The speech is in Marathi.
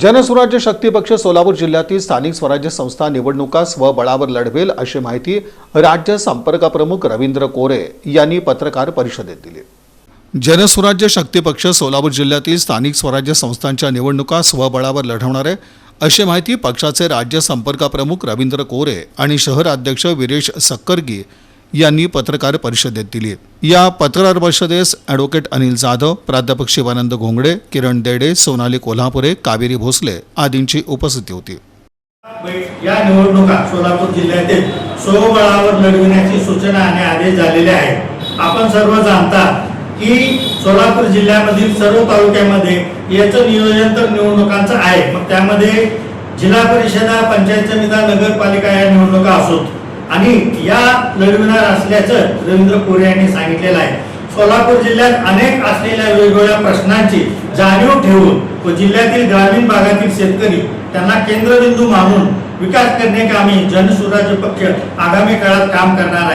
जनस्वराज्य शक्ती पक्ष सोलापूर जिल्ह्यातील स्थानिक स्वराज्य संस्था निवडणुका स्वबळावर लढवेल अशी माहिती राज्य संपर्कप्रमुख रवींद्र कोरे यांनी पत्रकार परिषदेत दिली. जनस्वराज्य शक्ती पक्ष सोलापूर जिल्ह्यातील स्थानिक स्वराज्य संस्थांच्या निवडणुका स्वबळावर लढवणार आहे अशी माहिती पक्षाचे राज्य संपर्कप्रमुख रवींद्र कोरे आणि शहर अध्यक्ष विरेश सक्करगी यांनी पत्रकार परिषदेत दिली. या पत्रकार परिषदेस ॲडव्होकेट अनिल जाधव प्राध्यापक शिवानंद घोंगडे किरण देडे सोनाली कोल्हापुरे कावेरी भोसले आदींची उपस्थिती होती. या निवडणुका सोलापूर जिल्ह्यातील स्वबळावर लढविण्याची सूचना आणि आदेश झालेले आहेत. आपण सर्व जाणता की सोलापूर जिल्ह्यामधील सर्व तालुक्यामध्ये याचं नियोजन तर निवडणुकांचं आहे. मग त्यामध्ये जिल्हा परिषदा पंचायत समिती नगरपालिका या निवडणुका असोत. आणि या लढविणार असल्याचं रवींद्र कोरे यांनी सांगितलेलं आहे. सोलापूर जिल्ह्यात अनेक असलेल्या वेगवेगळ्या प्रश्नांची जाणीव ठेवून व जिल्ह्यातील ग्रामीण भागातील शेतकरी त्यांना केंद्रबिंदू मानून विकास करणे कामी जनसुराज्य पक्ष आगामी काळात काम करणार आहे.